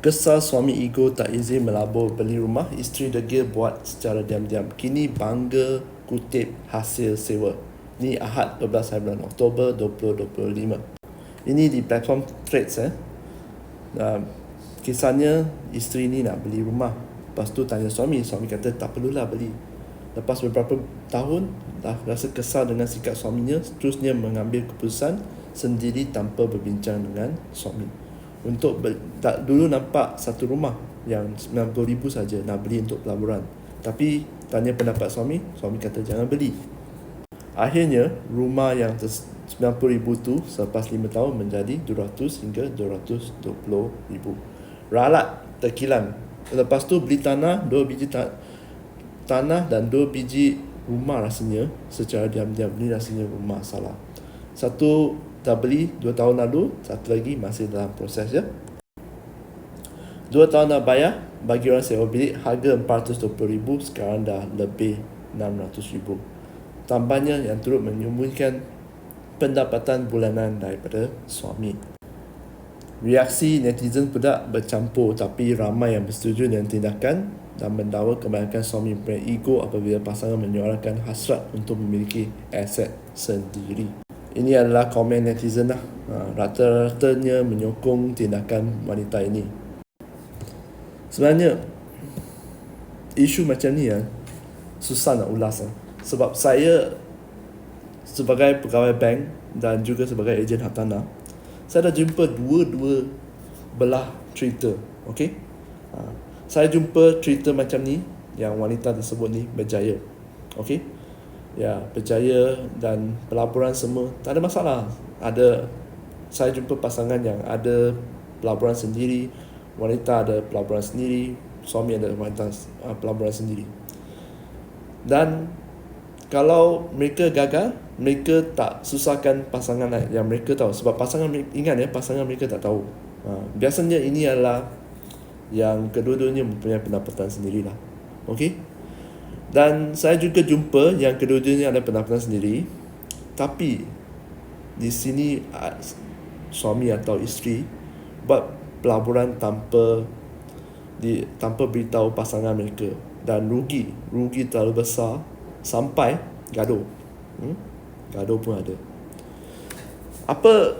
Kesal suami ego tak izin melabur beli rumah, isteri degil buat secara diam-diam. Kini bangga kutip hasil sewa. Ini Ahad 12 hari bulan Oktober 2025. Ini di platform Threads eh. Uh, kisahnya isteri ni nak beli rumah. Lepas tu tanya suami, suami kata tak perlulah beli. Lepas beberapa tahun dah rasa kesal dengan sikap suaminya, terusnya mengambil keputusan sendiri tanpa berbincang dengan suami untuk tak dulu nampak satu rumah yang 90,000 saja nak beli untuk pelaburan. Tapi tanya pendapat suami suami kata jangan beli. Akhirnya rumah yang 90,000 tu selepas 5 tahun menjadi 200 hingga 220,000 ralat terkilan. Lepas tu beli tanah dua biji ta- tanah dan dua biji rumah rasanya. Secara diam-diam ni rasanya rumah salah. Satu dah beli 2 tahun lalu satu lagi masih dalam proses ya 2 tahun nak bayar bagi orang sewa bilik harga 420,000 sekarang dah lebih 600,000 tambahnya yang turut menyembunyikan pendapatan bulanan daripada suami. Reaksi netizen pula bercampur tapi ramai yang bersetuju dengan tindakan dan mendakwa kebanyakan suami mempunyai ego apabila pasangan menyuarakan hasrat untuk memiliki aset sendiri ini adalah komen netizen lah. Ha, rata-ratanya menyokong tindakan wanita ini. Sebenarnya, isu macam ni ya, susah nak ulas. lah. Sebab saya sebagai pegawai bank dan juga sebagai ejen hartanah, saya dah jumpa dua-dua belah cerita. Okay? Ha, saya jumpa cerita macam ni yang wanita tersebut ni berjaya. Okay? Ya berjaya dan pelaburan semua. Tak ada masalah. Ada saya jumpa pasangan yang ada pelaburan sendiri wanita ada pelaburan sendiri suami ada wanita uh, pelaburan sendiri. Dan kalau mereka gagal mereka tak susahkan pasangan yang mereka tahu sebab pasangan ingat ya pasangan mereka tak tahu. Uh, biasanya ini adalah yang kedua-duanya mempunyai pendapatan sendirilah. Okey dan saya juga jumpa yang kedua-duanya ada pendapatan sendiri. Tapi di sini suami atau isteri buat pelaburan tanpa di tanpa beritahu pasangan mereka. Dan rugi rugi terlalu besar sampai gaduh. Hmm? gaduh pun ada. Apa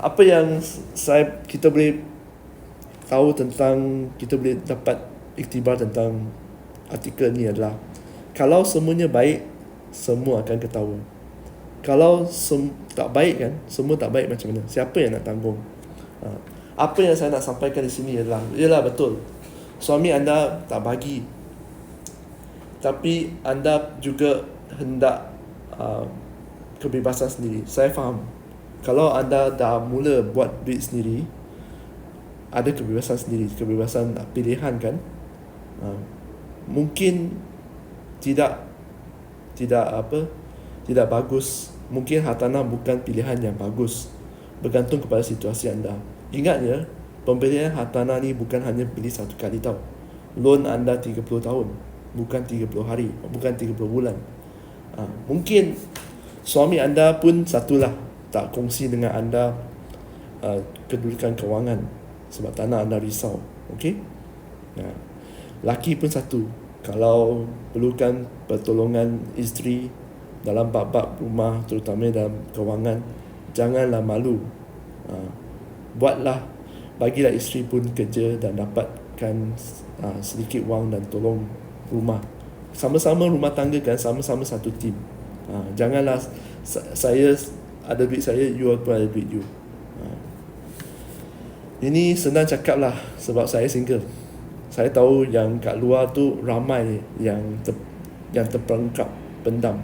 apa yang saya kita boleh tahu tentang kita boleh dapat iktibar tentang artikel ni adalah kalau semuanya baik semua akan ketawa. Kalau sem- tak baik kan semua tak baik macam mana? Siapa yang nak tanggung? Ha. apa yang saya nak sampaikan di sini adalah ialah betul. Suami anda tak bagi. Tapi anda juga hendak uh, kebebasan sendiri. Saya faham. Kalau anda dah mula buat duit sendiri ada kebebasan sendiri. Kebebasan pilihan kan? Uh, mungkin tidak tidak apa tidak bagus. Mungkin hartanah bukan pilihan yang bagus bergantung kepada situasi anda. Ingat ya pembelian hartanah ni bukan hanya beli satu kali tau. Loan anda 30 tahun bukan 30 hari bukan 30 bulan. Ha, mungkin suami anda pun satulah tak kongsi dengan anda uh, kedudukan kewangan sebab tanah anda risau okey? Ha. laki pun satu kalau perlukan pertolongan isteri dalam bab-bab rumah terutama dalam kewangan janganlah malu. Ha, buatlah bagilah isteri pun kerja dan dapatkan ha, sedikit wang dan tolong rumah. Sama-sama rumah tangga kan sama-sama satu tim. Ha, janganlah saya ada duit saya you pun ada duit you. Ha. ini senang cakap lah sebab saya single saya tahu yang kat luar tu ramai yang ter, yang terperangkap pendam.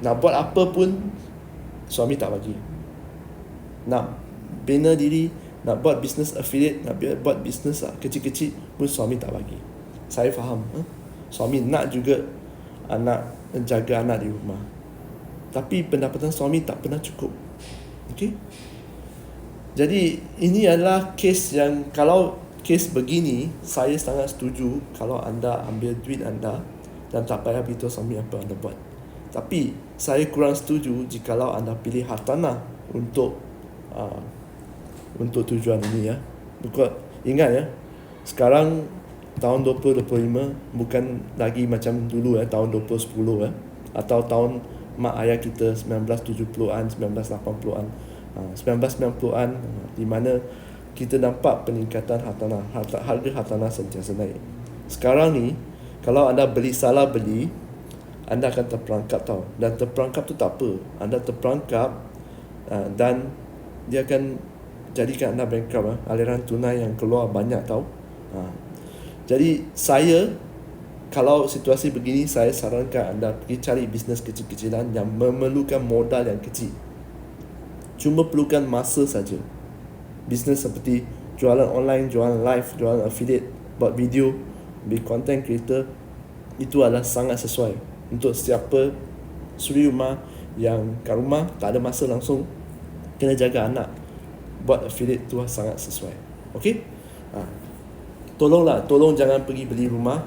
Nak buat apa pun suami tak bagi. Nak bina diri nak buat business affiliate nak buat business lah, kecil-kecil pun suami tak bagi. Saya faham eh? suami nak juga anak jaga anak di rumah. Tapi pendapatan suami tak pernah cukup. Okey? Jadi ini adalah kes yang kalau kes begini saya sangat setuju kalau anda ambil duit anda dan tak payah beritahu suami apa anda buat. Tapi saya kurang setuju jikalau anda pilih hartanah untuk uh, untuk tujuan ini ya. Bukan ingat ya sekarang tahun 2025 bukan lagi macam dulu ya tahun 2010 ya atau tahun mak ayah kita 1970-an 1980-an 1990-an di mana kita nampak peningkatan hartanah harta, harga hartanah sentiasa naik. Sekarang ni kalau anda beli salah beli anda akan terperangkap tau. Dan terperangkap tu tak apa. Anda terperangkap uh, dan dia akan jadikan anda bankrupt uh, aliran tunai yang keluar banyak tau. Uh, jadi saya kalau situasi begini saya sarankan anda pergi cari bisnes kecil-kecilan yang memerlukan modal yang kecil. Cuma perlukan masa saja. Bisnes seperti jualan online, jualan live, jualan affiliate, buat video, be content creator itu adalah sangat sesuai untuk siapa suri rumah yang kat rumah tak ada masa langsung kena jaga anak buat affiliate tu sangat sesuai. Okay? Ha. Tolonglah, tolong jangan pergi beli rumah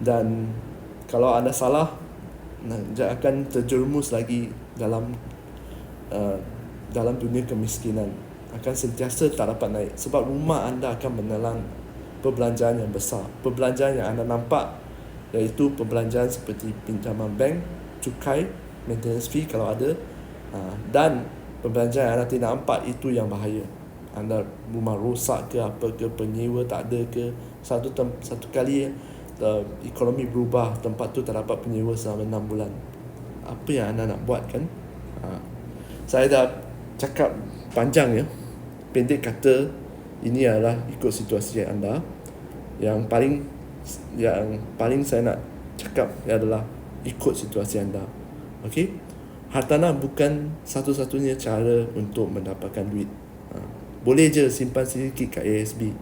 dan kalau anda salah dia akan terjerumus lagi dalam uh, dalam dunia kemiskinan akan sentiasa tak dapat naik. Sebab rumah anda akan menelan perbelanjaan yang besar. Perbelanjaan yang anda nampak iaitu perbelanjaan seperti pinjaman bank cukai maintenance fee kalau ada uh, dan perbelanjaan yang anda tidak nampak itu yang bahaya. Anda rumah rosak ke apa ke penyewa tak ada ke satu tem- satu kali uh, ekonomi berubah tempat tu tak dapat penyewa selama 6 bulan. Apa yang anda nak buat kan ha. saya dah cakap panjang ya pendek kata ini adalah ikut situasi anda. Yang paling yang paling saya nak cakap adalah ikut situasi anda. Okey? Hartanah bukan satu-satunya cara untuk mendapatkan duit. Ha. boleh je simpan sikit kat ASB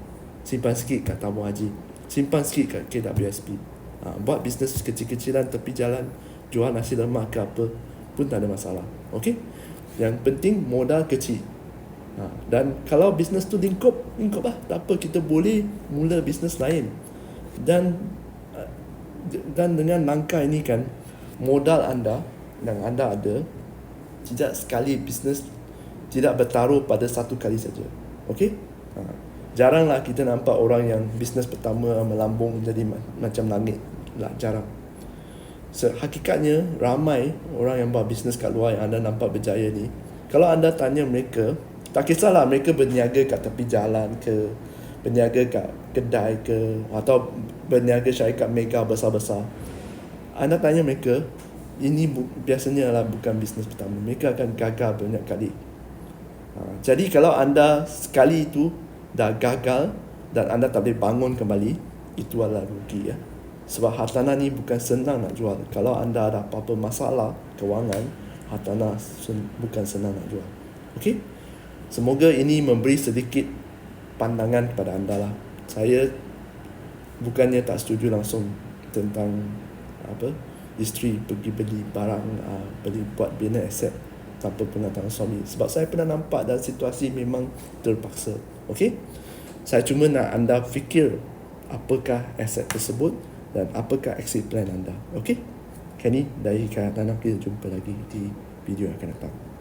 simpan sikit kat tabung haji simpan sikit kat KWSP ha, buat bisnes kecil-kecilan tepi jalan jual nasi lemak ke apa pun tak ada masalah. Okey? Yang penting modal kecil ha, dan kalau bisnes tu lingkup lingkup lah. Tak apa kita boleh mula bisnes lain. Dan dan dengan langkah ini kan modal anda yang anda ada tidak sekali bisnes tidak bertaruh pada satu kali saja. Okey? Ha jaranglah kita nampak orang yang bisnes pertama melambung jadi macam langit lah jarang. Hakikatnya ramai orang yang buat bisnes kat luar yang anda nampak berjaya ni kalau anda tanya mereka tak kisahlah mereka berniaga kat tepi jalan ke berniaga kat kedai ke atau berniaga syarikat mega besar-besar. Anda tanya mereka ini bu- biasanya adalah bukan bisnes pertama. Mereka akan gagal banyak kali. Ha, jadi kalau anda sekali itu dah gagal dan anda tak boleh bangun kembali itu adalah rugi ya. Sebab hartanah ni bukan senang nak jual. Kalau anda ada apa-apa masalah kewangan hartanah sen- bukan senang nak jual. Okey semoga ini memberi sedikit pandangan kepada anda lah saya bukannya tak setuju langsung tentang apa isteri pergi beli barang uh, beli buat bina aset tanpa pengetahuan suami sebab saya pernah nampak dalam situasi memang terpaksa Okey? Saya cuma nak anda fikir apakah aset tersebut dan apakah exit plan anda. Okey? Kenny dari Kaya Tanah kita jumpa lagi di video yang akan datang.